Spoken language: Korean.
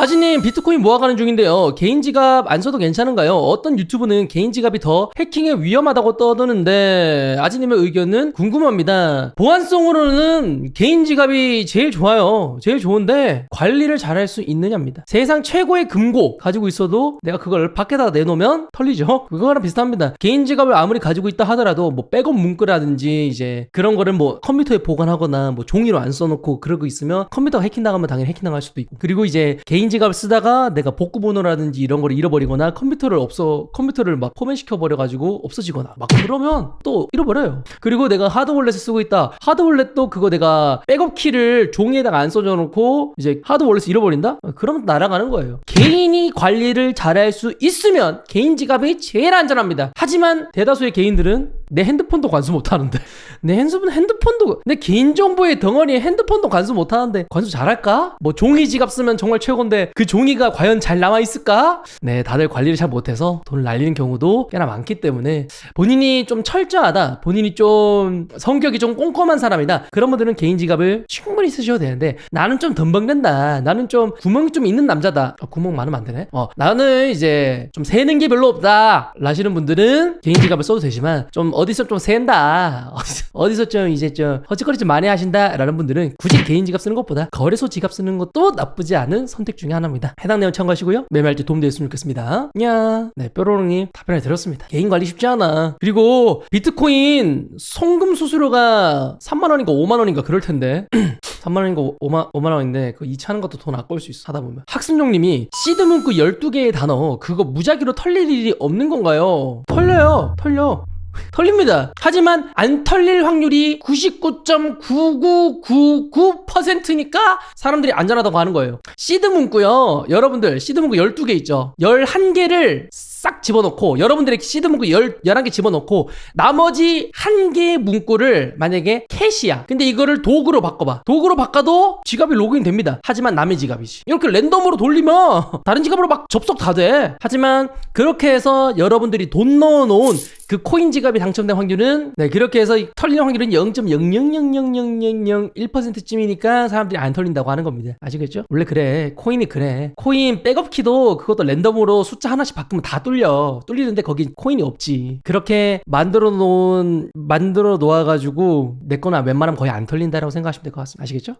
아지님 비트코인 모아가는 중인데요. 개인 지갑 안 써도 괜찮은가요? 어떤 유튜브는 개인 지갑이 더 해킹에 위험하다고 떠드는데 아지님의 의견은 궁금합니다. 보안성으로는 개인 지갑이 제일 좋아요. 제일 좋은데 관리를 잘할 수 있느냐입니다. 세상 최고의 금고 가지고 있어도 내가 그걸 밖에다 내놓으면 털리죠. 그거랑 비슷합니다. 개인 지갑을 아무리 가지고 있다 하더라도 뭐 백업 문구라든지 이제 그런 거를 뭐 컴퓨터에 보관하거나 뭐 종이로 안 써놓고 그러고 있으면 컴퓨터가 해킹 당하면 당연히 해킹 당할 수도 있고 그리고 이제 개인 지갑을 쓰다가 내가 복구 번호라든지 이런 거를 잃어버리거나 컴퓨터를 없어 컴퓨터를 막 포맷 시켜 버려 가지고 없어지거나 막 그러면 또 잃어버려요. 그리고 내가 하드 월렛을 쓰고 있다. 하드 월렛도 그거 내가 백업 키를 종이에다가 안 써줘 놓고 이제 하드 월렛을 잃어버린다? 어, 그러면 날아가는 거예요. 개인이 관리를 잘할 수 있으면 개인 지갑이 제일 안전합니다. 하지만 대다수의 개인들은 내 핸드폰도 관수 못 하는데 내 핸드폰 핸드폰도 내 개인 정보의 덩어리에 핸드폰도 관수 못 하는데 관수 잘할까? 뭐 종이 지갑 쓰면 정말 최고인데 그 종이가 과연 잘 남아 있을까? 네, 다들 관리를 잘 못해서 돈을 날리는 경우도 꽤나 많기 때문에 본인이 좀 철저하다, 본인이 좀 성격이 좀 꼼꼼한 사람이다. 그런 분들은 개인 지갑을 충분히 쓰셔도 되는데 나는 좀 덤벙된다. 나는 좀 구멍이 좀 있는 남자다. 어, 구멍 많으면 안 되네. 어, 나는 이제 좀 새는 게 별로 없다. 라시는 분들은 개인 지갑을 써도 되지만 좀 어디서 좀 샌다. 어디서, 좀 이제 좀 허짓거리 좀 많이 하신다. 라는 분들은 굳이 개인 지갑 쓰는 것보다 거래소 지갑 쓰는 것도 나쁘지 않은 선택 중에 하나입니다. 해당 내용 참고하시고요. 매매할 때 도움되었으면 좋겠습니다. 야, 네, 뾰로롱님 답변을 드렸습니다. 개인 관리 쉽지 않아. 그리고 비트코인 송금 수수료가 3만 원인가 5만 원인가 그럴 텐데 3만 원인가 5만, 5만 원인데 그 이차하는 것도 돈 아까울 수 있어 하다 보면 학습용님이 시드 문구 12개의 단어 그거 무작위로 털릴 일이 없는 건가요? 털려요 털려 털립니다. 하지만 안 털릴 확률이 99.9999%니까 사람들이 안전하다고 하는 거예요. 시드 문구요. 여러분들 시드 문구 12개 있죠. 11개를 싹 집어넣고 여러분들의 시드 문구 10, 11개 집어넣고 나머지 한 개의 문구를 만약에 캐시야. 근데 이거를 도구로 바꿔봐. 도구로 바꿔도 지갑이 로그인 됩니다. 하지만 남의 지갑이지. 이렇게 랜덤으로 돌리면 다른 지갑으로 막 접속 다 돼. 하지만 그렇게 해서 여러분들이 돈 넣어놓은 그 코인 지갑이 당첨된 확률은 네 그렇게 해서 털리는 확률은 0.0000001%쯤이니까 사람들이 안 털린다고 하는 겁니다. 아시겠죠? 원래 그래. 코인이 그래. 코인 백업 키도 그것도 랜덤으로 숫자 하나씩 바꾸면 다 뚫려. 뚫리는데 거기 코인이 없지. 그렇게 만들어 놓은 만들어 놓아 가지고 내 거나 웬만하면 거의 안 털린다라고 생각하시면 될 것 같습니다. 아시겠죠?